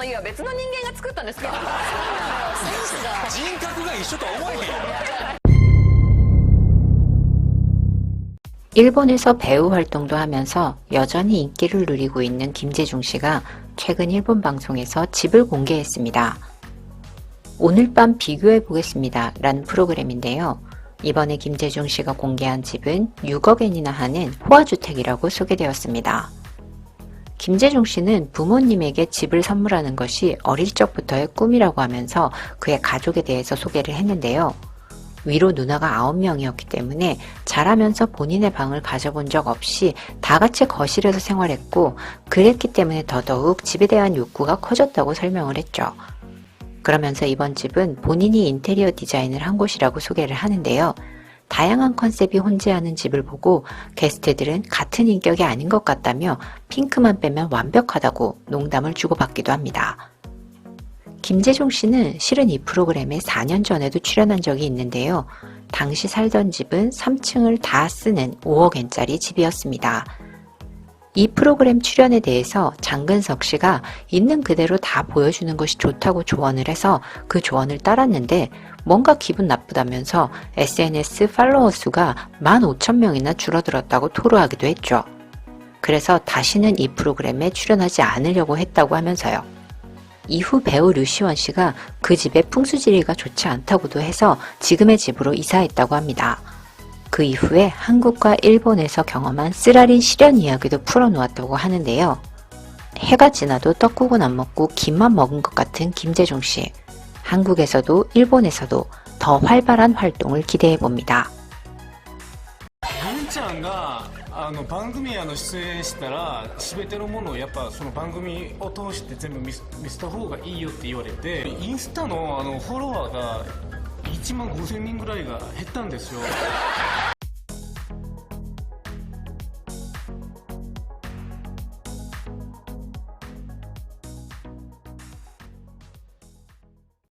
の家は別の人間が作ったんですか人格が一緒とは思えへんやろ 일본에서 배우 활동도 하면서 여전히 인기를 누리고 있는 김재중 씨가 최근 일본 방송에서 집을 공개했습니다. 오늘 밤 비교해 보겠습니다. 라는 프로그램인데요. 이번에 김재중 씨가 공개한 집은 6억엔이나 하는 호화주택이라고 소개되었습니다. 김재중 씨는 부모님에게 집을 선물하는 것이 어릴 적부터의 꿈이라고 하면서 그의 가족에 대해서 소개를 했는데요. 위로 누나가 9명이었기 때문에 자라면서 본인의 방을 가져본 적 없이 다 같이 거실에서 생활했고 그랬기 때문에 더더욱 집에 대한 욕구가 커졌다고 설명을 했죠. 그러면서 이번 집은 본인이 인테리어 디자인을 한 곳이라고 소개를 하는데요. 다양한 컨셉이 혼재하는 집을 보고 게스트들은 같은 인격이 아닌 것 같다며 핑크만 빼면 완벽하다고 농담을 주고받기도 합니다. 김재종 씨는 실은 이 프로그램에 4년 전에도 출연한 적이 있는데요. 당시 살던 집은 3층을 다 쓰는 5억엔짜리 집이었습니다. 이 프로그램 출연에 대해서 장근석 씨가 있는 그대로 다 보여주는 것이 좋다고 조언을 해서 그 조언을 따랐는데 뭔가 기분 나쁘다면서 SNS 팔로워 수가 15,000명이나 줄어들었다고 토로하기도 했죠. 그래서 다시는 이 프로그램에 출연하지 않으려고 했다고 하면서요. 이후 배우 류시원 씨가 그 집의 풍수지리가 좋지 않다고도 해서 지금의 집으로 이사했다고 합니다. 그 이후에 한국과 일본에서 경험한 쓰라린 시련 이야기도 풀어놓았다고 하는데요. 해가 지나도 떡국은 안 먹고 김만 먹은 것 같은 김재종 씨. 한국에서도 일본에서도 더 활발한 활동을 기대해 봅니다. 銀ちゃんがあの番組あの出演したら全てのものをやっぱその番組を通して全部見せ見せた方がいいよって言われてインスタのあのフォロワーが 이치만 고생민구라이가 했단 데스요.